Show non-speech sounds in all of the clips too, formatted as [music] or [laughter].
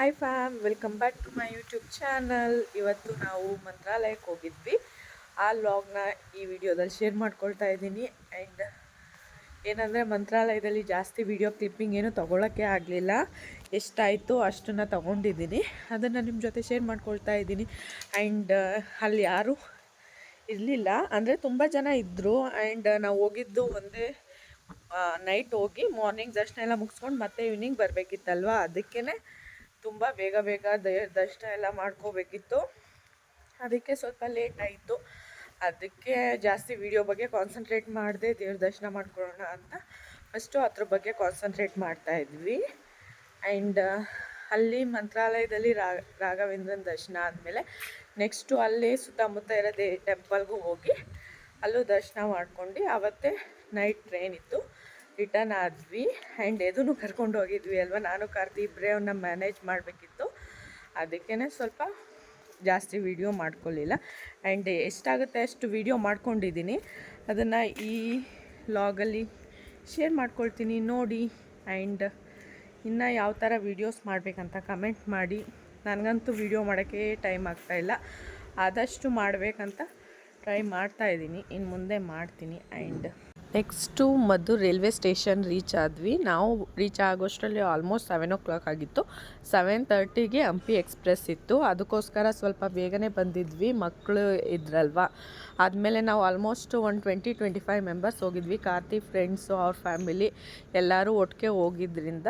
Hi fam welcome back to my YouTube channel ಇವತ್ತು ನಾವು ಮಂತ್ರಾಲಯಕ್ಕೆ ಹೋಗಿದ್ವಿ. ಆ ಲಾಗ್ನ ಈ ವಿಡಿಯೋದಲ್ಲಿ ಶೇರ್ ಮಾಡ್ಕೊಳ್ತಾ ಇದ್ದೀನಿ. ಆ್ಯಂಡ್ ಏನಂದರೆ ಮಂತ್ರಾಲಯದಲ್ಲಿ ಜಾಸ್ತಿ ವಿಡಿಯೋ ಕ್ಲಿಪ್ಪಿಂಗ್ ಏನು ತೊಗೊಳಕ್ಕೆ ಆಗಲಿಲ್ಲ. ಎಷ್ಟಾಯಿತು ಅಷ್ಟನ್ನು ತೊಗೊಂಡಿದ್ದೀನಿ. ಅದನ್ನು ನಿಮ್ಮ ಜೊತೆ ಶೇರ್ ಮಾಡ್ಕೊಳ್ತಾ ಇದ್ದೀನಿ. ಆ್ಯಂಡ್ ಅಲ್ಲಿ ಯಾರು ಇರಲಿಲ್ಲ. ಅಂದರೆ ತುಂಬ ಜನ ಇದ್ದರು ಆ್ಯಂಡ್ ನಾವು ಹೋಗಿದ್ದು ಒಂದೇ ನೈಟ್ ಹೋಗಿ ಮಾರ್ನಿಂಗ್ ದರ್ಶನ ಎಲ್ಲ ಮುಗಿಸ್ಕೊಂಡು ಮತ್ತೆ ಈವ್ನಿಂಗ್ ಬರಬೇಕಿತ್ತಲ್ವ? ಅದಕ್ಕೇ ತುಂಬ ಬೇಗ ಬೇಗ ದರ್ಶನ ಎಲ್ಲ ಮಾಡ್ಕೋಬೇಕಿತ್ತು. ಅದಕ್ಕೆ ಸ್ವಲ್ಪ ಲೇಟ್ ಆಯಿತು. ಅದಕ್ಕೆ ಜಾಸ್ತಿ ವಿಡಿಯೋ ಬಗ್ಗೆ ಕಾನ್ಸಂಟ್ರೇಟ್ ಮಾಡಿದೆ ದೇವ್ರ ದರ್ಶನ ಮಾಡ್ಕೊಳ್ಳೋಣ ಅಂತ ಫಸ್ಟು ಅದ್ರ ಬಗ್ಗೆ ಕಾನ್ಸಂಟ್ರೇಟ್ ಮಾಡ್ತಾ ಇದ್ವಿ. ಆ್ಯಂಡ್ ಅಲ್ಲಿ ಮಂತ್ರಾಲಯದಲ್ಲಿ ರಾ, ರಾಘವೇಂದ್ರನ ದರ್ಶನ ಆದಮೇಲೆ ನೆಕ್ಸ್ಟು ಅಲ್ಲಿ ಸುತ್ತಮುತ್ತ ಇರೋ ದೇ ಟೆಂಪಲ್ಗೂ ಹೋಗಿ ಅಲ್ಲೂ ದರ್ಶನ ಮಾಡ್ಕೊಂಡು ಆವತ್ತೇ ನೈಟ್ ಟ್ರೈನ್ ಇತ್ತು. ರಿಟರ್ನ್ ಆದ್ವಿ ಆ್ಯಂಡ್ ಎದೂ ಕರ್ಕೊಂಡು ಹೋಗಿದ್ವಿ ಅಲ್ವಾ? ನಾನು, ಕಾರ್ತಿ ಇಬ್ಬರೇ ಅವನ್ನ ಮ್ಯಾನೇಜ್ ಮಾಡಬೇಕಿತ್ತು. ಅದಕ್ಕೇ ಸ್ವಲ್ಪ ಜಾಸ್ತಿ ವಿಡಿಯೋ ಮಾಡ್ಕೊಳ್ಳಿಲ್ಲ ಆ್ಯಂಡ್ ಎಷ್ಟಾಗುತ್ತೆ ಅಷ್ಟು ವಿಡಿಯೋ ಮಾಡ್ಕೊಂಡಿದ್ದೀನಿ. ಅದನ್ನು ಈ ಲಾಗಲ್ಲಿ ಶೇರ್ ಮಾಡ್ಕೊಳ್ತೀನಿ ನೋಡಿ. ಆ್ಯಂಡ್ ಇನ್ನು ಯಾವ ಥರ ವೀಡಿಯೋಸ್ ಮಾಡಬೇಕಂತ ಕಮೆಂಟ್ ಮಾಡಿ. ನನಗಂತೂ ವಿಡಿಯೋ ಮಾಡೋಕ್ಕೆ ಟೈಮ್ ಆಗ್ತಾಯಿಲ್ಲ ಆದಷ್ಟು ಮಾಡಬೇಕಂತ ಟ್ರೈ ಮಾಡ್ತಾ ಇದ್ದೀನಿ. ಇನ್ನು ಮುಂದೆ ಮಾಡ್ತೀನಿ. ಆ್ಯಂಡ್ ನೆಕ್ಸ್ಟು ಮದ್ದು ರೈಲ್ವೆ ಸ್ಟೇಷನ್ ರೀಚ್ ಆದ್ವಿ. ನಾವು ರೀಚ್ ಆಗೋಷ್ಟರಲ್ಲಿ ಆಲ್ಮೋಸ್ಟ್ ಸೆವೆನ್ ಓ ಕ್ಲಾಕ್ ಆಗಿತ್ತು ಸೆವೆನ್ ತರ್ಟಿಗೆ ಹಂಪಿ ಎಕ್ಸ್ಪ್ರೆಸ್ ಇತ್ತು. ಅದಕ್ಕೋಸ್ಕರ ಸ್ವಲ್ಪ ಬೇಗನೆ ಬಂದಿದ್ವಿ. ಮಕ್ಕಳು ಇದ್ರಲ್ವ? ಆದಮೇಲೆ ನಾವು almost one twenty twenty five members ಹೋಗಿದ್ವಿ. ಕಾರ್ತಿ ಫ್ರೆಂಡ್ಸು ಅವ್ರ ಫ್ಯಾಮಿಲಿ ಎಲ್ಲರೂ ಒಟ್ಟಿಗೆ ಹೋಗಿದ್ದರಿಂದ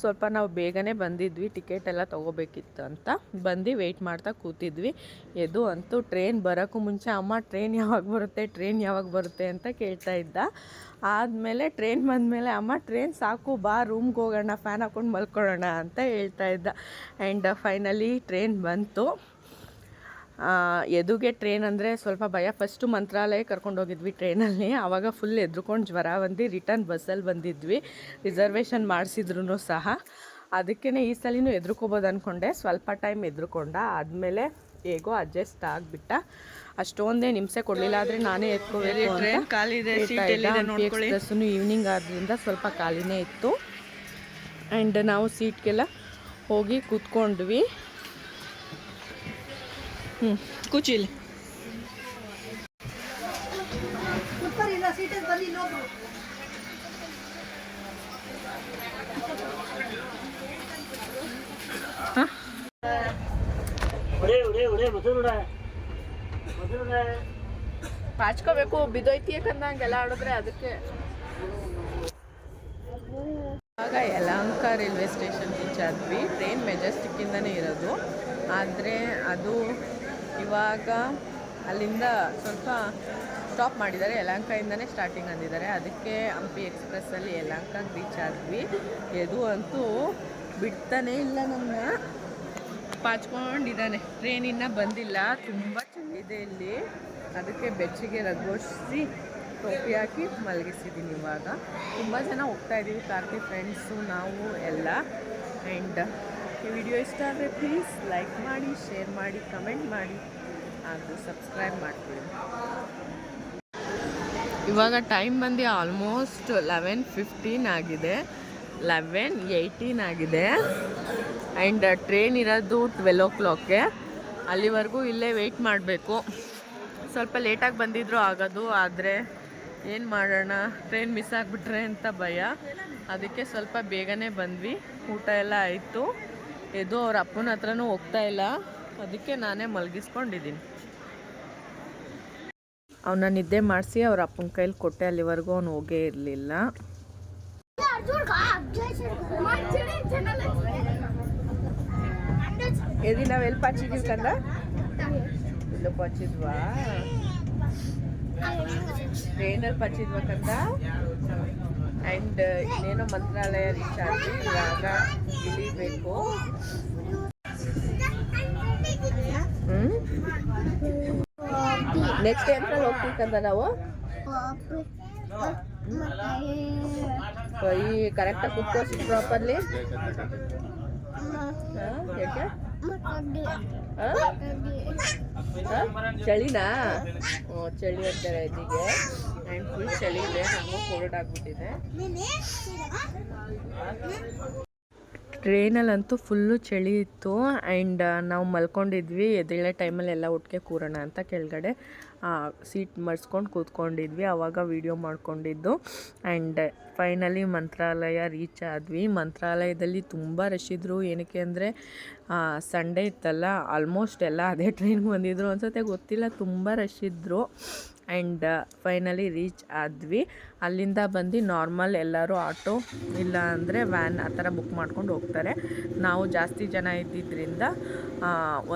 ಸ್ವಲ್ಪ ನಾವು ಬೇಗನೆ ಬಂದಿದ್ವಿ. ಟಿಕೆಟ್ ಎಲ್ಲ ತೊಗೋಬೇಕಿತ್ತು ಅಂತ. ಬಂದು ವೆಯ್ಟ್ ಮಾಡ್ತಾ ಕೂತಿದ್ವಿ. ಎದು ಅಂತೂ ಟ್ರೈನ್ ಬರೋಕ್ಕೂ ಮುಂಚೆ, ಅಮ್ಮ ಟ್ರೈನ್ ಯಾವಾಗ ಬರುತ್ತೆ? ಟ್ರೈನ್ ಯಾವಾಗ ಬರುತ್ತೆ? ಅಂತ ಕೇಳ್ತಾ ಇದ್ದ. ಆದಮೇಲೆ ಟ್ರೈನ್ ಬಂದಮೇಲೆ ಅಮ್ಮ ಟ್ರೈನ್ ಸಾಕು, ಬಾ ರೂಮ್ಗೆ ಹೋಗೋಣ ಫ್ಯಾನ್ ಹಾಕ್ಕೊಂಡು ಮಲ್ಕೊಳ್ಳೋಣ ಅಂತ ಹೇಳ್ತಾ ಇದ್ದ. ಆ್ಯಂಡ್ ಫೈನಲಿ ಟ್ರೈನ್ ಬಂತು. ಎದುಗೆ ಟ್ರೈನ್ ಅಂದರೆ ಸ್ವಲ್ಪ ಭಯ. ಫಸ್ಟು ಮಂತ್ರಾಲಯ ಕರ್ಕೊಂಡೋಗಿದ್ವಿ ಟ್ರೈನಲ್ಲಿ ಆವಾಗ ಫುಲ್ ಎದ್ರುಕೊಂಡು ಜ್ವರ ಬಂದು ರಿಟರ್ನ್ ಬಸ್ಸಲ್ಲಿ ಬಂದಿದ್ವಿ. ರಿಸರ್ವೇಷನ್ ಮಾಡಿಸಿದ್ರು ಸಹ. ಅದಕ್ಕೇ ಈ ಸಲಿನೂ ಎದ್ರುಕೋಬೋದು ಅಂದ್ಕೊಂಡೆ ಸ್ವಲ್ಪ ಟೈಮ್ ಎದ್ರುಕೊಂಡ. ಆದಮೇಲೆ ಹೇಗೋ ಅಡ್ಜಸ್ಟ್ ಆಗ್ಬಿಟ್ಟ. ಅಷ್ಟೊಂದೇ ನಿಮಿಷ ಕೊಡಲಿಲ್ಲ ಆದರೆ ನಾನೇ ಎತ್ಕೋಬೇಕು ಈವ್ನಿಂಗ್ ಆದ್ದರಿಂದ ಸ್ವಲ್ಪ ಖಾಲಿನೇ ಇತ್ತು. ಆ್ಯಂಡ್ ನಾವು ಸೀಟ್ಗೆಲ್ಲ ಹೋಗಿ ಕೂತ್ಕೊಂಡ್ವಿ. ಹ್ಞೂ ಕೂಚಿಲಿ ಪಾಚ್ಕೋಬೇಕು ಬಿದ್ದೋಯ್ತಿ ಯಾಕಂದಂಗೆಲ್ಲ ಆಡಿದ್ರೆ ಅದಕ್ಕೆ. ಇವಾಗ ಯಲಹಂಕ ರೈಲ್ವೆ ಸ್ಟೇಷನ್ ರೀಚ್ ಆದ್ವಿ. ಟ್ರೈನ್ ಮೆಜೆಸ್ಟಿಕ್ಕಿಂದನೇ ಇರೋದು. ಆದರೆ ಅದು ಇವಾಗ ಅಲ್ಲಿಂದ ಸ್ವಲ್ಪ ಸ್ಟಾಪ್ ಮಾಡಿದ್ದಾರೆ. ಯಲಹಂಕದಿಂದನೇ ಸ್ಟಾರ್ಟಿಂಗ್ ಅಂದಿದ್ದಾರೆ. ಅದಕ್ಕೆ ಹಂಪಿ ಎಕ್ಸ್ಪ್ರೆಸ್ಸಲ್ಲಿ ಯಲಹಂಕಾಗೆ ರೀಚ್ ಆದ್ವಿ. ಎದು ಅಂತೂ ಬಿಡ್ತಾನೇ ಇಲ್ಲ ನನ್ನ. ಪಾಚ್ಕೊಂಡಿದ್ದಾನೆ ಟ್ರೈನ್ ಇನ್ನೂ ಬಂದಿಲ್ಲ. ತುಂಬ ಚಳಿದೆ ಇಲ್ಲಿ. ಅದಕ್ಕೆ ಬೆಚ್ಚಿಗೆ ರಗೋಡಿಸಿ ಟೋಪಿ ಹಾಕಿ ಮಲಗಿಸಿದ್ದೀನಿ ಇವಾಗ. ತುಂಬ ಜನ ಹೋಗ್ತಾ ಇದ್ದೀವಿ ಕಾರ್ತಿ ಫ್ರೆಂಡ್ಸು ನಾವು ಎಲ್ಲ. ಆ್ಯಂಡ್ ಈ ವಿಡಿಯೋ ಇಷ್ಟ ಆದರೆ ಪ್ಲೀಸ್ ಲೈಕ್ ಮಾಡಿ ಶೇರ್ ಮಾಡಿ ಕಮೆಂಟ್ ಮಾಡಿ, ಹಾಗೂ ಸಬ್ಸ್ಕ್ರೈಬ್ ಮಾಡ್ಕೊಳ್ಳಿ. ಇವಾಗ ಟೈಮ್ ಬಂದು ಆಲ್ಮೋಸ್ಟ್ ಲೆವೆನ್ ಫಿಫ್ಟೀನ್ ಆಗಿದೆ. ಲೆವೆನ್ ಏಯ್ಟೀನ್ ಆಗಿದೆ. ಆ್ಯಂಡ್ ಟ್ರೈನ್ ಇರೋದು ಟ್ವೆಲ್ ಓ ಕ್ಲಾಕ್ಗೆ ಅಲ್ಲಿವರೆಗೂ ಇಲ್ಲೇ ವೆಯ್ಟ್ ಮಾಡಬೇಕು. ಸ್ವಲ್ಪ ಲೇಟಾಗಿ ಬಂದಿದ್ರು ಆಗೋದು, ಆದರೆ ಏನು ಮಾಡೋಣ? ಟ್ರೈನ್ ಮಿಸ್ ಆಗಿಬಿಟ್ರೆ ಅಂತ ಭಯ. ಅದಕ್ಕೆ ಸ್ವಲ್ಪ ಬೇಗನೆ ಬಂದ್ವಿ. ಊಟ ಎಲ್ಲ ಆಯಿತು. ಇದು ಅವ್ರ ಅಪ್ಪನ ಹತ್ರನೂ ಹೋಗ್ತಾ ಇಲ್ಲ. ಅದಕ್ಕೆ ನಾನೇ ಮಲಗಿಸ್ಕೊಂಡಿದ್ದೀನಿ. ಅವನ ನಿದ್ದೆ ಮಾಡಿಸಿ ಅವ್ರ ಅಪ್ಪನ ಕೈಲಿ ಕೊಟ್ಟೆ, ಅಲ್ಲಿವರೆಗೂ ಅವನು ಹೋಗೇ ಇರಲಿಲ್ಲ. ಎದಿ ನಾವು ಎಲ್ಲಿ ಪಾಚಿದ್ವಿ ಕಂದ ಇಲ್ಲ ಪಾಚಿದ್ವಾ ಟ್ರೈನಲ್ಲಿ ಪಾಚಿದ್ವಾ ಕಂದ ಆ್ಯಂಡ್ ಇನ್ನೇನೋ ಮಂತ್ರಾಲಯ ರೀಚ್ ಆದ್ವಿ ಇವಾಗ ಇಳಿಬೇಕು ಹ್ಞೂ ನೆಕ್ಸ್ಟ್ ಎಂಟ್ರಲ್ಲಿ ಹೋಗ್ತೀವಿ ಕಂದ ನಾವು ಈ ಕರೆಕ್ಟಾಗಿ ಕುತ್ಕೋಸಿ ಪ್ರಾಪರ್ಲಿ ಯಾಕೆ ಆ? ಆ? ಚಳಿನಾ? ಚಳಿ ಅಂತಾರೆ ಇದೀಗೆ ಆ್ಯಂಡ್ ಫುಲ್ ಚಳಿ ಇದೆ ಹಾಗೂ ಕೋಲ್ಡ್ ಆಗಿಬಿಟ್ಟಿದೆ ಟ್ರೈನಲ್ಲಂತೂ ಫುಲ್ಲು ಚಳಿ ಇತ್ತು ಆ್ಯಂಡ್ ನಾವು ಮಲ್ಕೊಂಡಿದ್ವಿ. ಎದ್ದೇಳೋ ಟೈಮಲ್ಲಿ ಎಲ್ಲ ಒಟ್ಟಿಗೆ ಕೂರೋಣ ಅಂತ ಕೆಳಗಡೆ ಸೀಟ್ ಮರ್ಸ್ಕೊಂಡು ಕೂತ್ಕೊಂಡಿದ್ವಿ. ಆವಾಗ ವೀಡಿಯೋ ಮಾಡ್ಕೊಂಡಿದ್ದು. ಆ್ಯಂಡ್, ಫೈನಲಿ ಮಂತ್ರಾಲಯ ರೀಚ್ ಆದ್ವಿ. ಮಂತ್ರಾಲಯದಲ್ಲಿ ತುಂಬ ರಶ್ ಇದ್ದರು ಏನಕ್ಕೆ ಅಂದರೆ ಸಂಡೇ ಇತ್ತಲ್ಲ, ಆಲ್ಮೋಸ್ಟ್ ಎಲ್ಲ ಅದೇ [laughs] ಟ್ರೈನ್ಗೆ ಬಂದಿದ್ದರು ಅನ್ಸುತ್ತೆ. ಗೊತ್ತಿಲ್ಲ, ತುಂಬ ರಶ್ ಇದ್ದರು ಆ್ಯಂಡ್ ಫೈನಲಿ ರೀಚ್ ಆದ್ವಿ. ಅಲ್ಲಿಂದ ಬಂದು ನಾರ್ಮಲ್ ಎಲ್ಲರೂ ಆಟೋ ಇಲ್ಲ ಅಂದರೆ ವ್ಯಾನ್ ಆ ಥರ ಬುಕ್ ಮಾಡ್ಕೊಂಡು ಹೋಗ್ತಾರೆ. ನಾವು ಜಾಸ್ತಿ ಜನ ಇದ್ದಿದ್ದರಿಂದ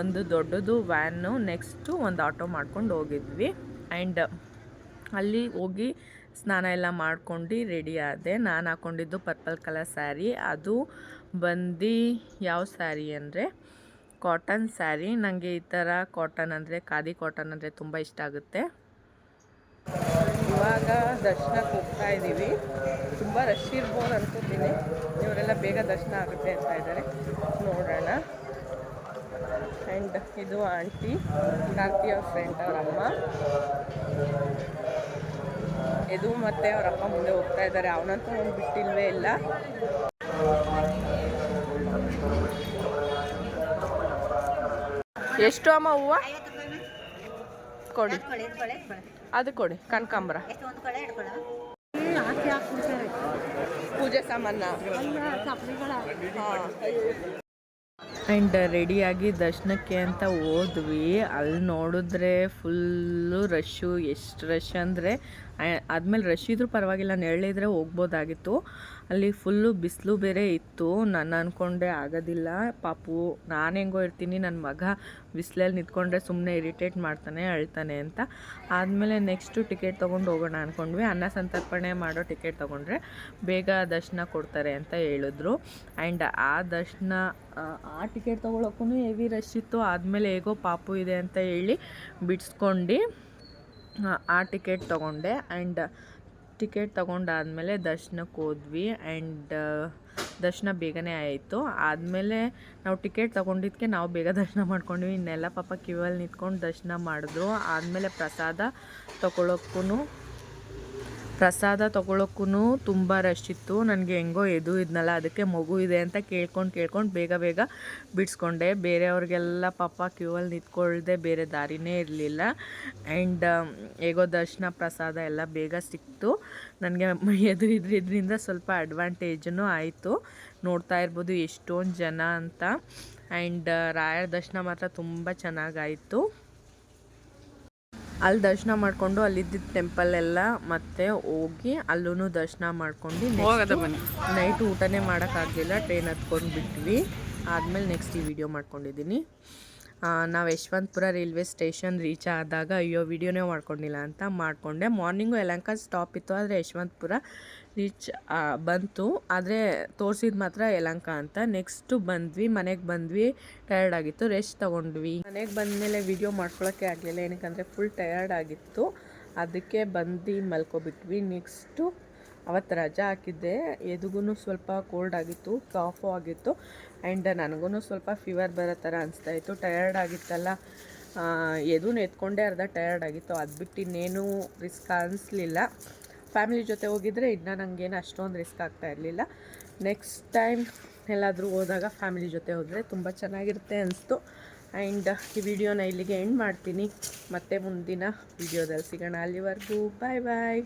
ಒಂದು ದೊಡ್ಡದು ವ್ಯಾನು ನೆಕ್ಸ್ಟು ಒಂದು ಆಟೋ ಮಾಡ್ಕೊಂಡು ಹೋಗಿದ್ವಿ. ಆ್ಯಂಡ್ ಅಲ್ಲಿ ಹೋಗಿ ಸ್ನಾನ ಎಲ್ಲ ಮಾಡ್ಕೊಂಡು ರೆಡಿ ಆದೆ. ನಾನು ಹಾಕ್ಕೊಂಡಿದ್ದು ಪರ್ಪಲ್ ಕಲರ್ ಸ್ಯಾರಿ ಅದು ಬಂದು ಯಾವ ಸ್ಯಾರಿ ಅಂದರೆ ಕಾಟನ್ ಸ್ಯಾರಿ ನನಗೆ ಈ ಥರ ಕಾಟನ್ ಅಂದರೆ, ಖಾದಿ ಕಾಟನ್ ಅಂದರೆ ತುಂಬ ಇಷ್ಟ ಆಗುತ್ತೆ. ಇವಾಗ ದರ್ಶನಕ್ಕೆ ಹೋಗ್ತಾ ಇದ್ದೀವಿ. ತುಂಬ ರಶ್ ಇರ್ಬೋದು ಅನ್ಕೋತೀನಿ ಇವರೆಲ್ಲ ಬೇಗ ದರ್ಶನ ಆಗುತ್ತೆ ಅಂತ ಇದ್ದಾರೆ. ನೋಡೋಣ. ಆ್ಯಂಡ್ ಇದು ಆಂಟಿ ಕಾರ್ತಿ ಅವ್ರ ಫ್ರೆಂಡ್ ಅವ್ರ ಅಮ್ಮ. ಇದು ಮತ್ತೆ ಅವ್ರ ಅಪ್ಪ ಮುಂದೆ ಹೋಗ್ತಾ ಇದ್ದಾರೆ. ಅವನಂತೂ ಒಂದು ಬಿಟ್ಟಿಲ್ವೇ ಇಲ್ಲ. ಎಷ್ಟು ಅಮ್ಮ ಹೂವು? ಕೊಡಿ. ಅದು ಕೊಡಿ ಕನಕಾಂಬರ. ಪೂಜೆ ಸಾಮಾನ. ಆ್ಯಂಡ್ ರೆಡಿಯಾಗಿ ದರ್ಶನಕ್ಕೆ ಅಂತ ಹೋದ್ವಿ. ಅಲ್ಲಿ ನೋಡಿದ್ರೆ ಫುಲ್ಲು ರಶ್ಶು ಎಷ್ಟು ರಶ್ ಅಂದರೆ ಆದಮೇಲೆ ರಶ್ ಇದ್ರೂ ಪರವಾಗಿಲ್ಲ ನೆರಳಿದ್ರೆ ಹೋಗ್ಬೋದಾಗಿತ್ತು. ಅಲ್ಲಿ ಫುಲ್ಲು ಬಿಸಿಲು ಬೇರೆ ಇತ್ತು ನಾನು ಅಂದ್ಕೊಂಡೆ ಆಗೋದಿಲ್ಲ. ಪಾಪು ನಾನು ಹೆಂಗೋ ಇರ್ತೀನಿ ನನ್ನ ಮಗ ಬಿಸಿಲಲ್ಲಿ ನಿಂತ್ಕೊಂಡ್ರೆ ಸುಮ್ಮನೆ ಇರಿಟೇಟ್ ಮಾಡ್ತಾನೆ ಅಳ್ತಾನೆ ಅಂತ. ಆದಮೇಲೆ ನೆಕ್ಸ್ಟು ಟಿಕೆಟ್ ತೊಗೊಂಡು ಹೋಗೋಣ ಅಂದ್ಕೊಂಡ್ವಿ ಅನ್ನ ಸಂತರ್ಪಣೆ ಮಾಡೋ ಟಿಕೆಟ್ ತೊಗೊಂಡ್ರೆ ಬೇಗ ದರ್ಶನ ಕೊಡ್ತಾರೆ ಅಂತ ಹೇಳಿದ್ರು. ಆ್ಯಂಡ್ ಆ ದರ್ಶನ ಆ, ಟಿಕೆಟ್ ತೊಗೊಳಕ್ಕೂ ಹೆವಿ ರಶ್ ಇತ್ತು. ಆದಮೇಲೆ ಹೇಗೋ ಪಾಪು ಇದೆ ಅಂತ ಹೇಳಿ ಬಿಡಿಸ್ಕೊಂಡು. ಆ- ಟಿಕೆಟ್ ತೊಗೊಂಡೆ ಆ್ಯಂಡ್ ಟಿಕೆಟ್ ತೊಗೊಂಡಾದ್ಮೇಲೆ ದರ್ಶನಕ್ಕೆ ಹೋದ್ವಿ ಆ್ಯಂಡ್ ದರ್ಶನ ಬೇಗನೆ ಆಯಿತು. ಆದಮೇಲೆ ನಾವು ಟಿಕೆಟ್ ತೊಗೊಂಡಿದ್ದಕ್ಕೆ ನಾವು ಬೇಗ ದರ್ಶನ ಮಾಡ್ಕೊಂಡ್ವಿ. ಇನ್ನೆಲ್ಲ ಪಾಪ ಕ್ಯೂವಲ್ಲಿ ನಿಂತ್ಕೊಂಡು ದರ್ಶನ ಮಾಡಿದ್ರು. ಆದಮೇಲೆ ಪ್ರಸಾದ ತೊಗೊಳಕ್ಕೂ ಪ್ರಸಾದ ತೊಗೊಳಕ್ಕೂ ತುಂಬ ರಶ್ ಇತ್ತು. ನನಗೆ ಹೆಂಗೋ ಎದು ಇದ್ನಲ್ಲ, ಅದಕ್ಕೆ ಮಗು ಇದೆ ಅಂತ ಕೇಳ್ಕೊಂಡು ಕೇಳ್ಕೊಂಡು ಬೇಗ ಬೇಗ ಬಿಡಿಸ್ಕೊಂಡೆ. ಬೇರೆಯವ್ರಿಗೆಲ್ಲ ಪಾಪ ಕ್ಯೂವಲ್ಲಿ ನಿಂತ್ಕೊಳ್ಳದೆ ಬೇರೆ ದಾರಿನೇ ಇರಲಿಲ್ಲ. ಆ್ಯಂಡ್ ಹೇಗೋ ದರ್ಶನ ಪ್ರಸಾದ ಎಲ್ಲ ಬೇಗ ಸಿಕ್ತು. ನನಗೆ [laughs] ಎದು ಇದ್ರಿಂದ ಸ್ವಲ್ಪ ಅಡ್ವಾಂಟೇಜೂ ಆಯಿತು. ನೋಡ್ತಾ ಇರ್ಬೋದು ಎಷ್ಟೊಂದು ಜನ ಅಂತ. ಆ್ಯಂಡ್ ರಾಯರ ದರ್ಶನ ಮಾತ್ರ ತುಂಬ ಚೆನ್ನಾಗಾಯಿತು ಅಲ್ಲಿ ದರ್ಶನ ಮಾಡಿಕೊಂಡು ಅಲ್ಲಿದ್ದ ಟೆಂಪಲ್ ಎಲ್ಲ ಮತ್ತೆ ಹೋಗಿ ಅಲ್ಲೂ ದರ್ಶನ ಮಾಡ್ಕೊಂಡು ನೈಟ್ ಊಟನೇ ಮಾಡೋಕ್ಕಾಗಲಿಲ್ಲ ಟ್ರೈನ್ ಹತ್ಕೊಂಡು ಬಿಟ್ವಿ. ಆದಮೇಲೆ ನೆಕ್ಸ್ಟ್ ಈ ವಿಡಿಯೋ ಮಾಡ್ಕೊಂಡಿದ್ದೀನಿ ನಾವು ಯಶವಂತಪುರ ರೈಲ್ವೆ ಸ್ಟೇಷನ್ ರೀಚ್ ಆದಾಗ ಅಯ್ಯೋ ವಿಡಿಯೋನೇ ಮಾಡ್ಕೊಂಡಿಲ್ಲ ಅಂತ ಮಾಡಿಕೊಂಡೆ. ಮಾರ್ನಿಂಗು ಯಲಂಕ ಸ್ಟಾಪ್ ಇತ್ತು ಆದರೆ ಯಶವಂತಪುರ ರೀಚ್ ಬಂತು. ಆದರೆ ತೋರಿಸಿದ ಮಾತ್ರ ಯಲಂಕ ಅಂತ. ನೆಕ್ಸ್ಟು ಬಂದ್ವಿ, ಮನೆಗೆ ಬಂದ್ವಿ. ಟಯರ್ಡ್ ಆಗಿತ್ತು. ರೆಸ್ಟ್ ತೊಗೊಂಡ್ವಿ. ಮನೆಗೆ ಬಂದಮೇಲೆ ವಿಡಿಯೋ ಮಾಡ್ಕೊಳ್ಳೋಕ್ಕೆ ಆಗಲಿಲ್ಲ. ಏನಕ್ಕಂದರೆ ಫುಲ್ ಟಯರ್ಡ್ ಆಗಿತ್ತು. ಅದಕ್ಕೆ ಬಂದು ಮಲ್ಕೊಬಿಟ್ವಿ. ನೆಕ್ಸ್ಟು ಅವತ್ತು ರಜಾ ಹಾಕಿದ್ದೆ. ಎದುಗೂ ಸ್ವಲ್ಪ ಕೋಲ್ಡ್ ಆಗಿತ್ತು ಕಾಫು ಆಗಿತ್ತು. ಆ್ಯಂಡ್ ನನಗೂ ಸ್ವಲ್ಪ ಫೀವರ್ ಬರೋ ಥರ ಅನಿಸ್ತಾ ಇತ್ತು. ಟಯರ್ಡ್ ಆಗಿತ್ತಲ್ಲ. ಎದು ಎತ್ಕೊಂಡೇ ಅರ್ಧ ಟಯರ್ಡ್ ಆಗಿತ್ತು. ಅದು ಬಿಟ್ಟು ಇನ್ನೇನು ರಿಸ್ಕ್ ಅನಿಸ್ಲಿಲ್ಲ. ಫ್ಯಾಮಿಲಿ ಜೊತೆ ಹೋಗಿದ್ರೆ ಇನ್ನೂ ನನಗೇನು ಅಷ್ಟೊಂದು ರಿಸ್ಕ್ ಆಗ್ತಾ ಇರಲಿಲ್ಲ. ನೆಕ್ಸ್ಟ್ ಟೈಮ್ ಎಲ್ಲಾದರೂ ಹೋದಾಗ ಫ್ಯಾಮಿಲಿ ಜೊತೆ ಹೋದರೆ ತುಂಬ ಚೆನ್ನಾಗಿರುತ್ತೆ ಅನಿಸ್ತು. ಆ್ಯಂಡ್ ಈ ವಿಡಿಯೋನ ಇಲ್ಲಿಗೆ ಎಂಡ್ ಮಾಡ್ತೀನಿ. ಮತ್ತೆ ಮುಂದಿನ ವಿಡಿಯೋದಲ್ಲಿ ಸಿಗೋಣ. ಅಲ್ಲಿವರೆಗೂ ಬಾಯ್ ಬಾಯ್